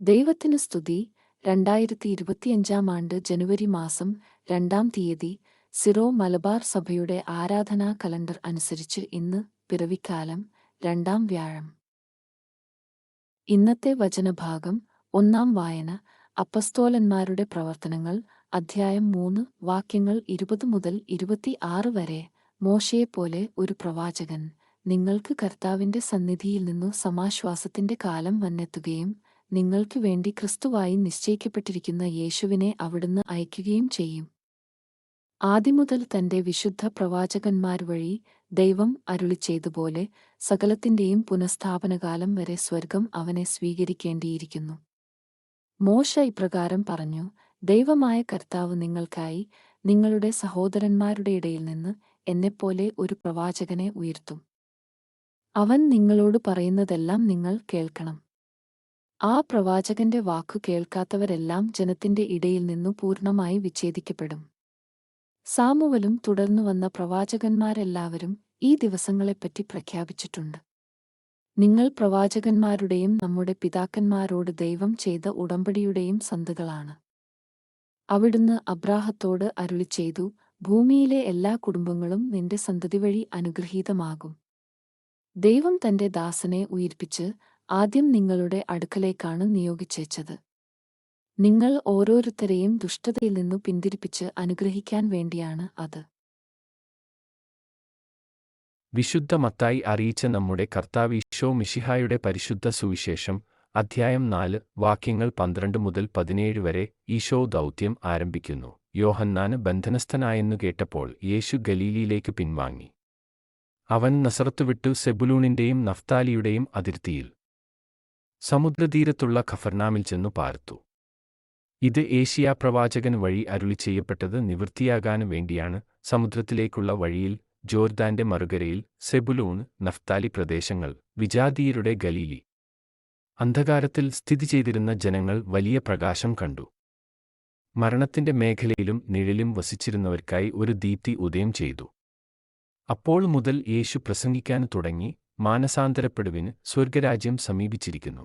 ദൈവത്തിന് സ്തുതി. രണ്ടായിരത്തി ഇരുപത്തിയഞ്ചാം ആണ്ട് ജനുവരി മാസം രണ്ടാം തീയതി സിറോ മലബാർ സഭയുടെ ആരാധനാ കലണ്ടർ അനുസരിച്ച് ഇന്ന് പിറവിക്കാലം രണ്ടാം വ്യാഴം. ഇന്നത്തെ വചനഭാഗം ഒന്നാം വായന അപ്പസ്തോലന്മാരുടെ പ്രവർത്തനങ്ങൾ അധ്യായം മൂന്ന് വാക്യങ്ങൾ ഇരുപത് മുതൽ ഇരുപത്തിയാറ് വരെ. മോശയെപ്പോലെ ഒരു പ്രവാചകൻ നിങ്ങൾക്ക് കർത്താവിന്റെ സന്നിധിയിൽ നിന്നു സമാശ്വാസത്തിന്റെ കാലം വന്നെത്തുകയും നിങ്ങൾക്ക് വേണ്ടി ക്രിസ്തുവായി നിശ്ചയിക്കപ്പെട്ടിരിക്കുന്ന യേശുവിനെ അവിടുന്ന് അയക്കുകയും ചെയ്യും. ആദ്യമുതൽ തന്റെ വിശുദ്ധ പ്രവാചകന്മാർ വഴി ദൈവം അരുളിച്ചെയ്തുപോലെ സകലത്തിന്റെയും പുനഃസ്ഥാപനകാലം വരെ സ്വർഗം അവനെ സ്വീകരിക്കേണ്ടിയിരിക്കുന്നു. മോശ ഇപ്രകാരം പറഞ്ഞു ദൈവമായ കർത്താവ് നിങ്ങൾക്കായി നിങ്ങളുടെ സഹോദരന്മാരുടെ ഇടയിൽ നിന്ന് എന്നെപ്പോലെ ഒരു പ്രവാചകനെ ഉയർത്തും. അവൻ നിങ്ങളോട് പറയുന്നതെല്ലാം നിങ്ങൾ കേൾക്കണം. ആ പ്രവാചകന്റെ വാക്കു കേൾക്കാത്തവരെല്ലാം ജനത്തിന്റെ ഇടയിൽ നിന്നു പൂർണമായി വിച്ഛേദിക്കപ്പെടും. സാമുവലും തുടർന്നു വന്ന പ്രവാചകന്മാരെല്ലാവരും ഈ ദിവസങ്ങളെപ്പറ്റി പ്രഖ്യാപിച്ചിട്ടുണ്ട്. നിങ്ങൾ പ്രവാചകന്മാരുടെയും നമ്മുടെ പിതാക്കന്മാരോട് ദൈവം ചെയ്ത ഉടമ്പടിയുടെയും സന്തുകളാണ്. അവിടുന്ന് അബ്രാഹത്തോട് അരുളി ചെയ്തു ഭൂമിയിലെ എല്ലാ കുടുംബങ്ങളും നിന്റെ സന്തതി വഴി അനുഗ്രഹീതമാകും. ദൈവം തന്റെ ദാസനെ ഉയിർപ്പിച്ച് ആദ്യം നിങ്ങളുടെ അടുക്കലേക്കാണ് നിയോഗിച്ചേച്ചത്. നിങ്ങൾ ഓരോരുത്തരെയും ദുഷ്ടതയിൽ നിന്നു പിന്തിരിപ്പിച്ച് അനുഗ്രഹിക്കാൻ വേണ്ടിയാണ് അത്. വിശുദ്ധ മത്തായി അറിയിച്ച നമ്മുടെ കർത്താവ് ഈശോ മിശിഹായുടെ പരിശുദ്ധ സുവിശേഷം അധ്യായം നാല് വാക്യങ്ങൾ പന്ത്രണ്ട് മുതൽ പതിനേഴ് വരെ ഈശോ ദൗത്യം ആരംഭിക്കുന്നു. യോഹന്നാന് ബന്ധനസ്ഥനായെന്നു കേട്ടപ്പോൾ യേശു ഗലീലിയിലേക്ക് പിൻവാങ്ങി. അവൻ നസറത്തുവിട്ടു സെബുലൂണിന്റെയും നഫ്താലിയുടെയും അതിർത്തിയിൽ. സമുദ്രതീരത്തുള്ള ഖഫർനാമിൽ ചെന്നു പാർത്തു. ഇത് ഏഷ്യാ പ്രവാചകൻ വഴി അരുളി ചെയ്യപ്പെട്ടത് നിവൃത്തിയാകാൻ വേണ്ടിയാണ്. സമുദ്രത്തിലേക്കുള്ള വഴിയിൽ ജോർദാന്റെ മറുകരയിൽ സെബുലൂൺ നഫ്താലി പ്രദേശങ്ങൾ വിജാതീയരുടെ ഗലീലി. അന്ധകാരത്തിൽ സ്ഥിതി ചെയ്തിരുന്ന ജനങ്ങൾ വലിയ പ്രകാശം കണ്ടു. മരണത്തിന്റെ മേഖലയിലും നിഴലും വസിച്ചിരുന്നവർക്കായി ഒരു ദീപ്തി ഉദയം ചെയ്തു. അപ്പോൾ മുതൽ യേശു പ്രസംഗിക്കാൻ തുടങ്ങി മാനസാന്തരപ്പെടുവിന് സ്വർഗരാജ്യം സമീപിച്ചിരിക്കുന്നു.